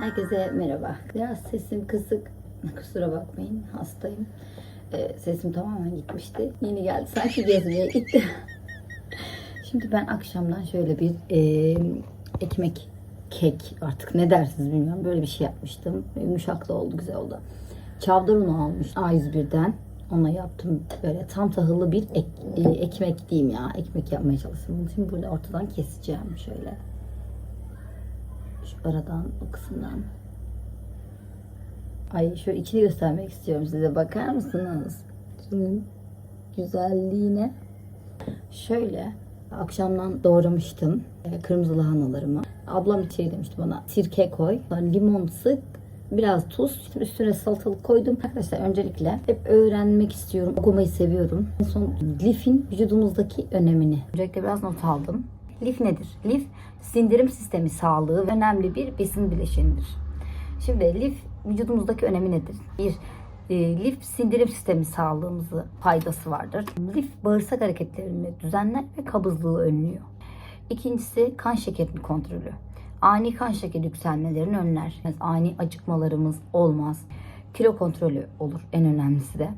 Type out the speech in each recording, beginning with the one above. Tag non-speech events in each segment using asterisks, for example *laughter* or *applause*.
Herkese merhaba. Biraz sesim kısık. Kusura bakmayın. Hastayım. Ee, sesim tamamen gitmişti. Yeni geldi. Sanki gezmeye gitti. *laughs* Şimdi ben akşamdan şöyle bir e, ekmek kek artık ne dersiniz bilmiyorum. Böyle bir şey yapmıştım. Yumuşak da oldu. Güzel oldu. Çavdar unu almış A101'den. Ona yaptım böyle tam tahıllı bir ek, e, ekmek diyeyim ya. Ekmek yapmaya çalıştım. Şimdi burada ortadan keseceğim şöyle. Şu aradan, o kısımdan. Ay şu içini göstermek istiyorum size. Bakar mısınız? Şunun güzelliğine. Şöyle akşamdan doğramıştım e, kırmızı lahanalarımı. Ablam şey demişti bana sirke koy, limon sık, biraz tuz, üstüne salatalık koydum. Arkadaşlar öncelikle hep öğrenmek istiyorum. Okumayı seviyorum. En son lifin vücudumuzdaki önemini. Öncelikle biraz not aldım. Lif nedir? Lif sindirim sistemi sağlığı ve önemli bir besin bileşenidir. Şimdi lif vücudumuzdaki önemi nedir? Bir e, lif sindirim sistemi sağlığımızı faydası vardır. Lif bağırsak hareketlerini düzenler ve kabızlığı önlüyor. İkincisi kan şekerinin kontrolü. Ani kan şekeri yükselmelerini önler. Yani ani acıkmalarımız olmaz. Kilo kontrolü olur en önemlisi de.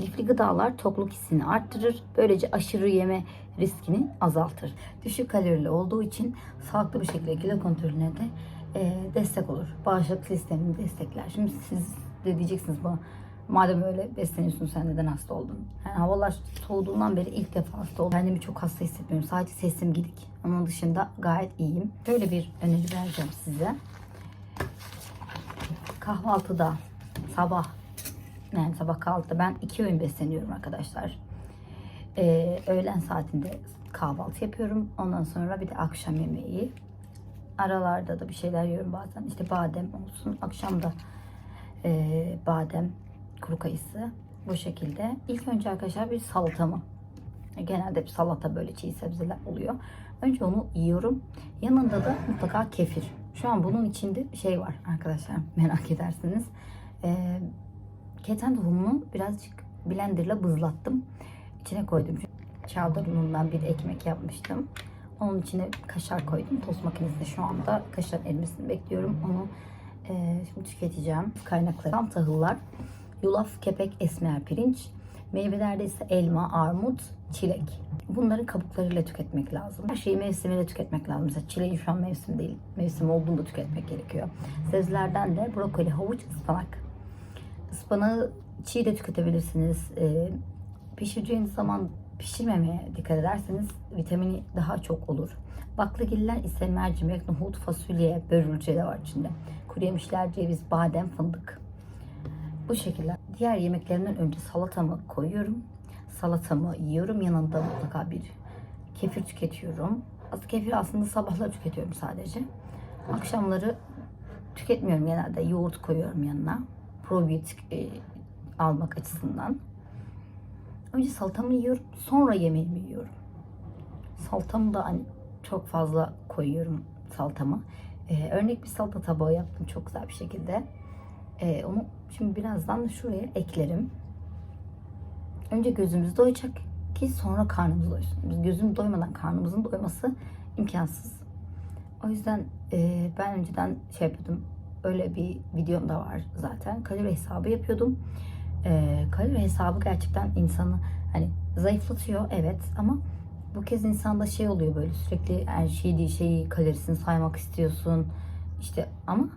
Lifli gıdalar tokluk hissini arttırır. Böylece aşırı yeme riskini azaltır. Düşük kalorili olduğu için sağlıklı bir şekilde kilo kontrolüne de e, destek olur. Bağışıklık sistemini destekler. Şimdi siz de diyeceksiniz bana madem öyle besleniyorsun sen neden hasta oldun? Yani havalar soğuduğundan beri ilk defa hasta oldum. Kendimi çok hasta hissetmiyorum. Sadece sesim gidik. Onun dışında gayet iyiyim. Böyle bir öneri vereceğim size. Kahvaltıda sabah yani sabah kahvaltıda ben iki öğün besleniyorum arkadaşlar. Ee, öğlen saatinde kahvaltı yapıyorum. Ondan sonra bir de akşam yemeği. Aralarda da bir şeyler yiyorum bazen. İşte badem olsun. Akşam da e, badem, kuru kayısı bu şekilde. İlk önce arkadaşlar bir salatamı. Genelde bir salata böyle çiğ sebzeler oluyor. Önce onu yiyorum. Yanında da mutlaka kefir. Şu an bunun içinde şey var arkadaşlar merak edersiniz. Ee, keten tohumunu birazcık blenderla bızlattım. İçine koydum. Çavdar unundan bir ekmek yapmıştım. Onun içine kaşar koydum. Tost makinesinde şu anda kaşar erimesini bekliyorum. Onu e, şimdi tüketeceğim. Kaynakları tam tahıllar. Yulaf, kepek, esmer pirinç. Meyvelerde ise elma, armut, çilek. Bunları kabuklarıyla tüketmek lazım. Her şeyi mevsimiyle tüketmek lazım. Mesela çileğin şu an mevsim değil. Mevsim olduğunda tüketmek gerekiyor. Sebzelerden de brokoli, havuç, ıspanak. Ispanağı çiğ de tüketebilirsiniz. Ee, pişireceğiniz zaman pişirmemeye dikkat ederseniz vitamini daha çok olur. Baklagiller ise mercimek, nohut, fasulye, börülce de var içinde. Kuru yemişler, ceviz, badem, fındık. Bu şekilde. Diğer yemeklerimden önce salatamı koyuyorum. Salatamı yiyorum. Yanında mutlaka bir kefir tüketiyorum. Aslında kefir aslında sabahları tüketiyorum sadece. Akşamları tüketmiyorum genelde. Yoğurt koyuyorum yanına. Probiyotik e, almak açısından. Önce salatamı yiyorum. Sonra yemeğimi yiyorum. Salatamı da hani çok fazla koyuyorum salatamı. Ee, örnek bir salata tabağı yaptım çok güzel bir şekilde. Ee, onu şimdi birazdan şuraya eklerim. Önce gözümüz doyacak ki sonra karnımız doysun. Biz gözümüz doymadan karnımızın doyması imkansız. O yüzden e, ben önceden şey yapıyordum. Öyle bir videom da var zaten. Kalori hesabı yapıyordum. E, kalori hesabı gerçekten insanı hani zayıflatıyor evet ama bu kez insanda şey oluyor böyle sürekli her şeyi şeyi kalorisini saymak istiyorsun. İşte ama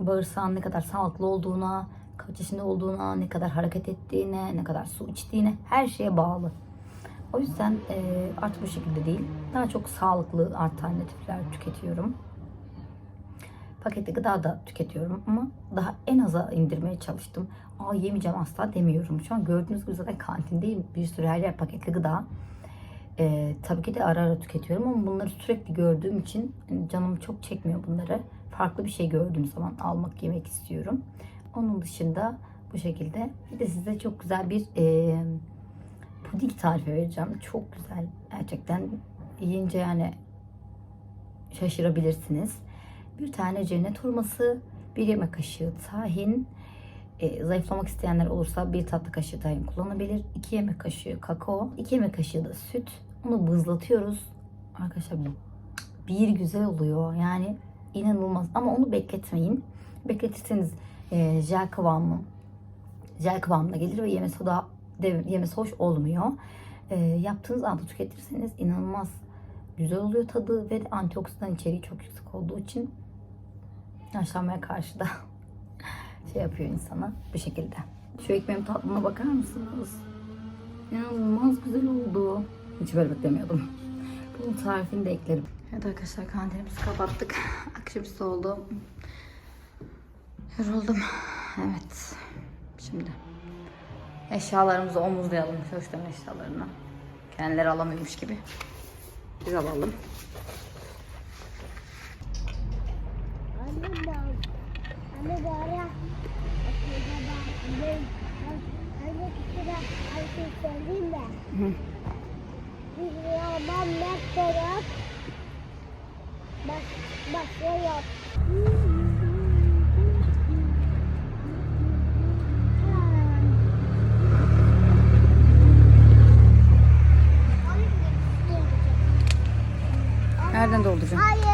bağırsağın ne kadar sağlıklı olduğuna, kaç yaşında olduğuna, ne kadar hareket ettiğine, ne kadar su içtiğine her şeye bağlı. O yüzden e, artık bu şekilde değil. Daha çok sağlıklı alternatifler tüketiyorum. Paketli gıda da tüketiyorum ama daha en aza indirmeye çalıştım. Aa yemeyeceğim asla demiyorum. Şu an gördüğünüz gibi zaten kantindeyim. Bir sürü her yer paketli gıda. Ee, tabii ki de ara ara tüketiyorum ama bunları sürekli gördüğüm için canım çok çekmiyor bunları. Farklı bir şey gördüğüm zaman almak, yemek istiyorum. Onun dışında bu şekilde. Bir de size çok güzel bir e, puding tarifi vereceğim. Çok güzel. Gerçekten yiyince yani şaşırabilirsiniz. Bir tane cennet hurması, bir yemek kaşığı tahin, e, zayıflamak isteyenler olursa bir tatlı kaşığı tahin kullanabilir. 2 yemek kaşığı kakao, 2 yemek kaşığı da süt. Onu bızlatıyoruz. Arkadaşlar bir güzel oluyor. Yani inanılmaz ama onu bekletmeyin. Bekletirseniz e, jel kıvamı jel kıvamına gelir ve yemesi da de- yemesi hoş olmuyor. E, yaptığınız anda tüketirseniz inanılmaz güzel oluyor tadı ve antioksidan içeriği çok yüksek olduğu için yaşlanmaya karşı da *laughs* şey yapıyor insana bu şekilde. Şu ekmeğin tatlına bakar mısınız? İnanılmaz güzel oldu. Hiç böyle beklemiyordum. Bunun tarifini de eklerim. Evet arkadaşlar kantinimizi kapattık. *laughs* Akşamüstü oldu. Yoruldum. Evet. Şimdi eşyalarımızı omuzlayalım. Köşkten eşyalarını. Kendileri alamıyormuş gibi. Biz alalım. Anne de Anne de ara. Anne Anne kusura ay şey mi? Hı. Biz rüyadan mektup. Bak, başlıyor. Nereden dolduracağım? Hayır.